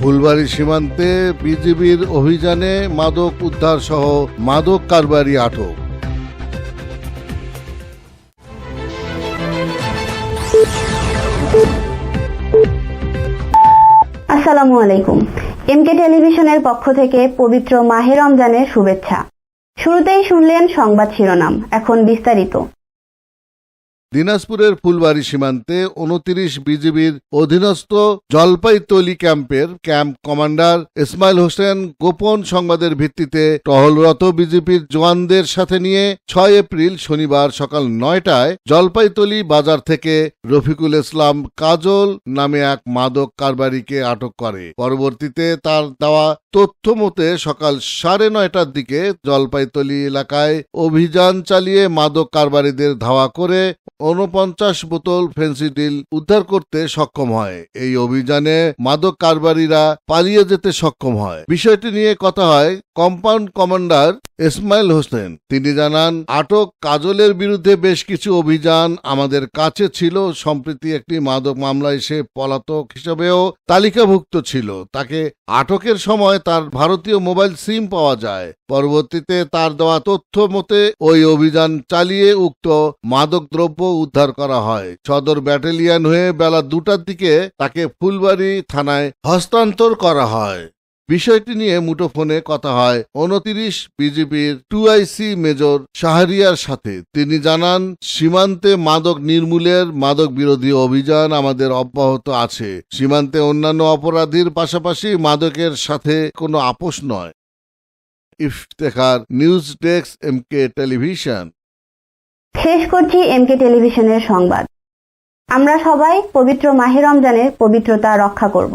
ফুলবাড়ি সীমান্তে বিজিবির অভিযানে মাদক উদ্ধার সহ মাদক কারবারি আটক। আসসালামু আলাইকুম। এমকে টেলিভিশনের পক্ষ থেকে পবিত্র মাহে রমজানের শুভেচ্ছা। শুরুতেই শুনলেন সংবাদ শিরোনাম, এখন বিস্তারিত। দিনাজপুরের ফুলবাড়ি সীমান্তে উনত্রিশ বিজিবির অধীনস্থ জলপাইতলি ক্যাম্পের ক্যাম্প কমান্ডার ইসমাইল হোসেন গোপন সংবাদের ভিত্তিতে টহলরত বিজেপির জওয়ানদের সাথে নিয়ে ছয় এপ্রিল শনিবার সকাল নয়টায় জলপাইতলি বাজার থেকে রফিকুল ইসলাম কাজল নামে এক মাদক কারবারিকে আটক করে। পরবর্তীতে তার দেওয়া তথ্য মতে সকাল সাড়ে নয়টার দিকে জলপাইতলি এলাকায় অভিযান চালিয়ে মাদক কারবারিদের ধাওয়া করে ঊনপঞ্চাশ বোতল ফেন্সিডিল উদ্ধার করতে সক্ষম হয়। এই অভিযানে মাদক কারবারিরা পালিয়ে যেতে সক্ষম হয়। বিষয়টি নিয়ে কথা হয় কম্পাউন্ড কমান্ডার ইসমাইল হোসেন। তিনি জানান, আটক কাজলের বিরুদ্ধে বেশ কিছু অভিযান আমাদের কাছে ছিল, সম্প্রতি একটি মাদক মামলায় সে পলাতক হিসেবেও তালিকাভুক্ত ছিল। তাকে আটকের সময় তার ভারতীয় মোবাইল সিম পাওয়া যায়। পরবর্তীতে তার দেওয়া তথ্য মতে, ওই অভিযান চালিয়ে উক্ত মাদক দ্রব্য উদ্ধার করা হয়। সদর ব্যাটালিয়ন হয়ে বেলা দুটার দিকে তাকে ফুলবাড়ি থানায় হস্তান্তর করা হয়। বিষয়টি নিয়ে মুঠোফোনে কথা হয় উনতিরিশ বিজেপির টু আইসি মেজর শাহরিয়ার সাথে। তিনি জানান, সীমান্তে মাদক নির্মূলের মাদক বিরোধী অভিযান আমাদের অব্যাহত আছে। সীমান্তে অন্যান্য অপরাধীর পাশাপাশি মাদকের সাথে কোনো আপোষ নয়। Iftekhar news desk M K television. শেষ করছি এমকে টেলিভিশনের সংবাদ। আমরা সবাই পবিত্র মাহে রমজানের পবিত্রতা রক্ষা করব।